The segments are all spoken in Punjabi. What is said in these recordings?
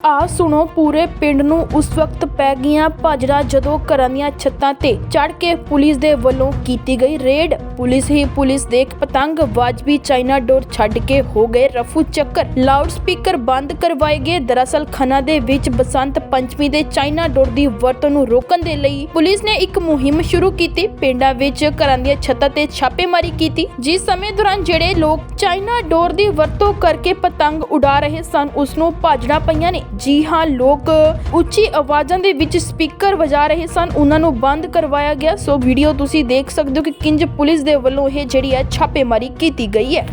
ਆ ਸੁਣੋ, ਪੂਰੇ ਪਿੰਡ ਨੂੰ ਉਸ ਵਕਤ ਪੈ ਗਈਆਂ ਭਾਜੜਾ ਜਦੋਂ ਘਰਾਂ ਦੀਆਂ ਛੱਤਾਂ ਤੇ ਚੜ ਕੇ ਪੁਲਿਸ ਦੇ ਵੱਲੋਂ ਕੀਤੀ ਗਈ ਰੇਡ। ਪੁਲਿਸ ਹੀ ਪੁਲਿਸ ਦੇ ਪਤੰਗ ਵਾਜਬੀ ਚਾਈਨਾ ਡੋਰ ਛੱਡ ਕੇ ਹੋ ਗਏ ਰਫੂ ਚੱਕਰ। ਲਾਊਡ ਸਪੀਕਰ ਬੰਦ ਕਰਵਾਏ ਗਏ। ਦਰਅਸਲ ਖਨਾ ਦੇ ਵਿੱਚ ਬਸੰਤ ਪੰਚਮੀ ਦੇ ਚਾਈਨਾ ਡੋਰ ਦੀ ਵਰਤੋਂ ਨੂੰ ਰੋਕਣ ਦੇ ਲਈ ਪੁਲਿਸ ਨੇ ਇੱਕ ਮੁਹਿੰਮ ਸ਼ੁਰੂ ਕੀਤੀ। ਪਿੰਡਾਂ ਵਿੱਚ ਘਰਾਂ ਦੀਆਂ ਛੱਤਾਂ ਤੇ ਛਾਪੇਮਾਰੀ ਕੀਤੀ। ਜਿਸ ਸਮੇਂ ਦੌਰਾਨ ਜਿਹੜੇ ਲੋਕ ਚਾਈਨਾ ਡੋਰ ਦੀ ਵਰਤੋਂ ਕਰਕੇ ਪਤੰਗ ਉਡਾ ਰਹੇ ਸਨ, ਉਸ ਨੂੰ ਭਾਜੜਾ ਪਈਆਂ ਨੇ। ਜੀ ਹਾਂ, ਲੋਕ ਉੱਚੀ ਆਵਾਜ਼ਾਂ ਦੇ ਵਿੱਚ ਸਪੀਕਰ ਵਜਾ ਰਹੇ ਸਨ। ਉਹਨਾਂ ਨੂੰ ਬੰਦ ਕਰਵਾਇਆ ਗਿਆ। ਸੋ ਵੀਡੀਓ ਤੁਸੀਂ ਦੇਖ ਸਕਦੇ ਹੋ ਕਿ ਕਿੰਜ ਪੁਲਿਸ ਦੇ ਵੱਲੋਂ ਇਹ ਜਿਹੜੀ ਹੈ ਛਾਪੇਮਾਰੀ ਕੀਤੀ ਗਈ ਹੈ।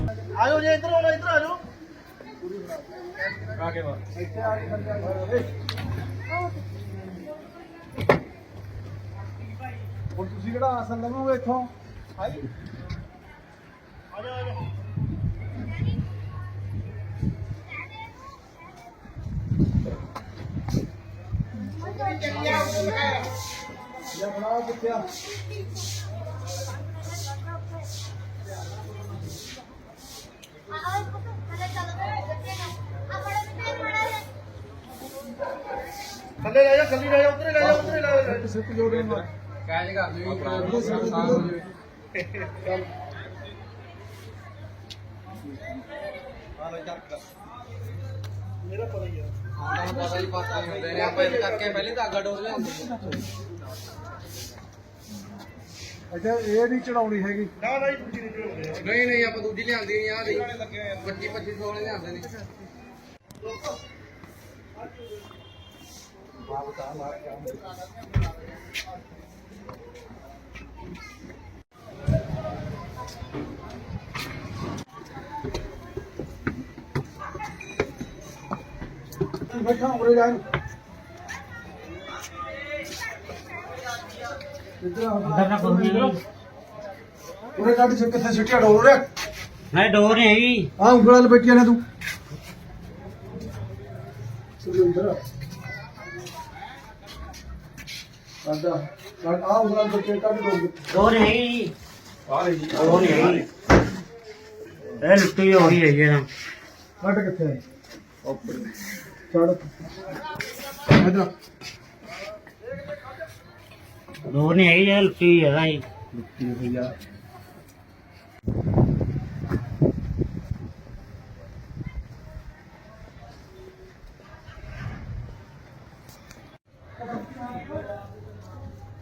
ਆਜੋ ਜੀ ਇੱਧਰ ਆਉਣਾ ਇੱਧਰ ਆਜੋ। ਹੁਣ ਤੁਸੀਂ ਕਿਹੜਾ ਆਸਨ ਲਵੋਗੇ ਇੱਥੋਂ? ਹਾਈ ਆਜੋ ਆਜੋ। ਜਾਂ ਬਣਾਓ ਕਿੱਥੇ ਆ? ਥੱਲੇ ਲੈ ਜਾ ਥੱਲੇ ਲੈ ਜਾ ਉੱਧਰ ਲੈ ਜਾ ਉੱਧਰ ਲੈ ਜਾ ਇੱਕ ਸਿੱਕ ਜੋੜੇ ਨਾਲ ਮੇਰਾ ਪਤਾ ਹੀ ਆ। ਅੱਛਾ ਇਹ ਨਹੀਂ ਚੜਾਉਣੀ ਹੈਗੀ। ਨਾ ਨਾ ਜੀ ਦੂਜੀ ਨਹੀਂ ਆ। ਨਹੀਂ ਨਹੀਂ ਆਪਾਂ ਦੂਜੀ ਲਿਆਂਦੀ ਨਹੀਂ ਆ ਦੀ 25 25 ਵਾਲੇ ਲਿਆਂਦੇ ਨੇ। ਬੈਠਾ ਉਰੇ ਜਾ ਇੱਧਰ ਆ। ਉਰੇ ਕੱਢ ਸਿੱਕ ਕਿੱਥੇ ਸਿੱਟਿਆ ਡੋਲ ਉਰੇ। ਨਹੀਂ ਡੋਰ ਨਹੀਂ ਹੈਗੀ। ਆ ਉਂਗਲਾਂ ਬੈਠੀਆਂ ਨੇ ਤੂੰ। ਸੁਰਿੰਦਰ ਆਂਦਾ ਕੱਢ ਆ ਨਾਲ ਬੱਚੇ ਕੱਢ ਡੋਲ ਡੋਰ ਨਹੀਂ। ਹੈਗੀ ਡੋਰ ਨਹੀਂ। ਹੈਗੀ ਇਹ ਲੁੱਟੀ ਹੋਈ ਹੈ ਜੀ ਨਾ। ਕੱਢ ਕਿੱਥੇ ਹੈ? ਚੜ ਇਧਰ। ਡੋਰ ਨਹੀਂ ਹੈਗੀ ਇਹ ਲੁੱਟੀ ਹੈ ਨਾ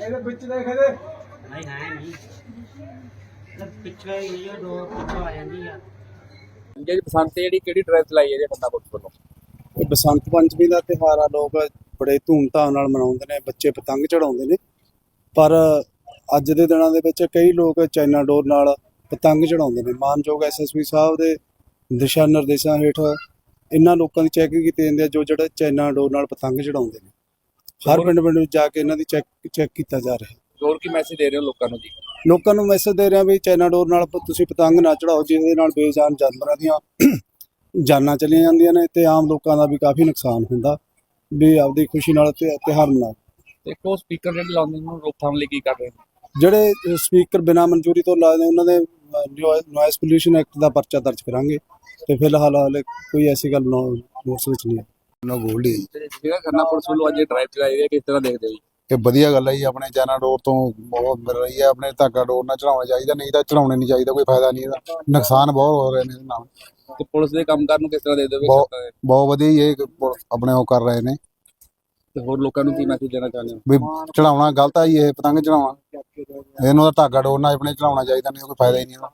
ਇਹਦੇ ਵਿੱਚ ਦੇਖ ਇਹਦੇ। ਨਹੀਂ ਹੈ ਨਹੀਂ। ਇਹ ਪਿੱਛੇ ਹੀ ਇਹ ਡੋਰ ਪਿੱਛੋਂ ਆ ਜਾਂਦੀ ਆ। ਜਿਹੜੀ ਬਸੰਤ ਤੇ ਜਿਹੜੀ ਕਿਹੜੀ ਡਰੈਸ ਲਾਈ ਹੈ ਜੀ ਬੰਦਾ ਪੁਲਿਸ ਵੱਲੋਂ? ਇਹ ਬਸੰਤ ਪੰਚਮੀ ਦਾ ਤਿਉਹਾਰ ਆ ਲੋਕ ਬੜੇ ਧੂਮਧਾਮ ਨਾਲ ਮਨਾਉਂਦੇ ਨੇ ਬੱਚੇ ਪਤੰਗ ਚੜਾਉਂਦੇ ਨੇ। ਪਰ ਅੱਜ ਦੇ ਦਿਨਾਂ ਦੇ ਵਿੱਚ ਕਈ ਲੋਕ ਚਾਈਨਾ ਡੋਰ ਨਾਲ ਪਤੰਗ ਚੜਾਉਂਦੇ ਨੇ। ਮਾਨਯੋਗ ਐਸਐਸਪੀ ਸਾਹਿਬ ਦੇ ਦਿਸ਼ਾ ਨਿਰਦੇਸ਼ਾਂ ਹੇਠ ਇਹਨਾਂ ਲੋਕਾਂ ਦੀ ਚੈਕਿੰਗ ਕੀਤੀ ਜਾਂਦੀ ਹੈ ਜੋ ਜਿਹੜੇ ਚਾਈਨਾ ਡੋਰ ਨਾਲ ਪਤੰਗ ਚੜਾਉਂਦੇ ਨੇ। ਹਰ ਪਿੰਡ ਪਿੰਡ ਵਿੱਚ ਜਾ ਕੇ ਇਹਨਾਂ ਦੀ ਚੈੱਕ ਚੈੱਕ ਕੀਤਾ ਜਾ ਰਿਹਾ। ਜ਼ੋਰ ਕੀ ਮੈਸੇਜ ਦੇ ਰਹੇ ਹੋ ਲੋਕਾਂ ਨੂੰ ਜੀ? ਲੋਕਾਂ ਨੂੰ ਮੈਸੇਜ ਦੇ ਰਿਹਾ ਵੀ ਚਾਈਨਾ ਡੋਰ ਨਾਲ ਤੁਸੀਂ ਪਤੰਗ ਨਾ ਚੜਾਓ ਜਿਹਦੇ ਨਾਲ ਬੇਜਾਨ ਜਾਨਵਰਾਂ ਦੀਆਂ ਜਾਨਾਂ ਚਲੀਆਂ ਜਾਂਦੀਆਂ ਨੇ ਤੇ ਆਮ ਲੋਕਾਂ ਦਾ ਵੀ ਕਾਫੀ ਨੁਕਸਾਨ ਹੁੰਦਾ। ਵੀ ਆਪਦੀ ਖੁਸ਼ੀ ਨਾਲ ਤੇ ਤਿਉਹਾਰ ਮਨਾਓ। ਤੇ ਕੋ ਸਪੀਕਰ ਜਿਹੜੇ ਲਾਉਂਦੇ ਨੇ ਉਹਨੂੰ ਰੋਕਥਾਮ ਲਈ ਕੀ ਕਰ ਰਹੇ ਨੇ? ਜਿਹੜੇ ਸਪੀਕਰ ਬਿਨਾਂ ਮਨਜ਼ੂਰੀ ਤੋਂ ਨੇ ਉਹਨਾਂ ਦੇ ਨੋਇਸ ਪੋਲੂਸ਼ਨ ਐਕਟ ਦਾ ਪਰਚਾ ਦਰਜ ਕਰਾਂਗੇ। ਤੇ ਫਿਲਹਾਲ ਹਾਲੇ ਕੋਈ ਐਸੀ ਗੱਲ ਨੋਟਿਸ ਵਿੱਚ ਨਹੀਂ ਹੈ ਨਾ ਗੋਲਡੀ ਤੇ ਜਿਹੜਾ ਖੰਨਾ ਪੁਲਿਸ ਵੱਲੋਂ ਅੱਜ ਡਰਾਈਵ ਚਲਾਈ ਗਈ ਹੈ ਕਿਸ ਤਰ੍ਹਾਂ ਦੇਖਦੇ ਹੋ ਜੀ? ਇਹ ਵਧੀਆ ਗੱਲ ਹੈ ਜੀ ਆਪਣੇ ਚਾਈਨਾ ਡੋਰ ਤੋਂ ਬਹੁਤ ਮਿਲ ਰਹੀ ਹੈ ਆਪਣੇ ਧਾਗਾ ਡੋਰ ਨਾਲ ਚੜਾਉਣਾ ਚਾਹੀਦਾ ਨਹੀਂ ਤਾਂ ਚੜਾਉਣੇ ਨਹੀਂ ਚਾਹੀਦਾ ਕੋਈ ਫਾਇਦਾ ਨਹੀਂ ਇਹਦਾ। ਨੁਕਸਾਨ ਬਹੁਤ ਹੋ ਰਹੇ ਨੇ ਇਹਦੇ ਨਾਲ। ਤੇ ਪੁਲਿਸ ਦੇ ਕੰਮਕਾਰ ਨੂੰ ਕਿਸ ਤਰ੍ਹਾਂ ਦੇਖਦੇ ਹੋ ਬਹੁਤ- ਹੈ? ਵਧੀਆ ਹੀ ਇਹ ਪ- ਆਪਣੇ ਉਹ ਕਰ ਰਹੇ ਨੇ। ਤੇ ਹੋਰ ਲੋਕਾਂ ਨੂੰ ਕੀ ਮੈਸੇਜ ਦੇਣਾ ਚਾਹੁੰਦੇ ਹੋ? ਵੀ ਚੜਾਉਣਾ ਗਲਤ ਆ ਜੀ ਇਹ ਪਤੰਗ ਚੜਾਉਣਾ ਇਹਨੂੰ ਤਾਂ ਧਾਗਾ ਡੋਰ ਨਾਲ ਆਪਣੇ ਚੜਾਉਣਾ ਚਾਹੀਦਾ ਨਹੀਂ ਕੋਈ ਫਾਇਦਾ ਹੀ ਨਹੀਂ ਇਹਦਾ।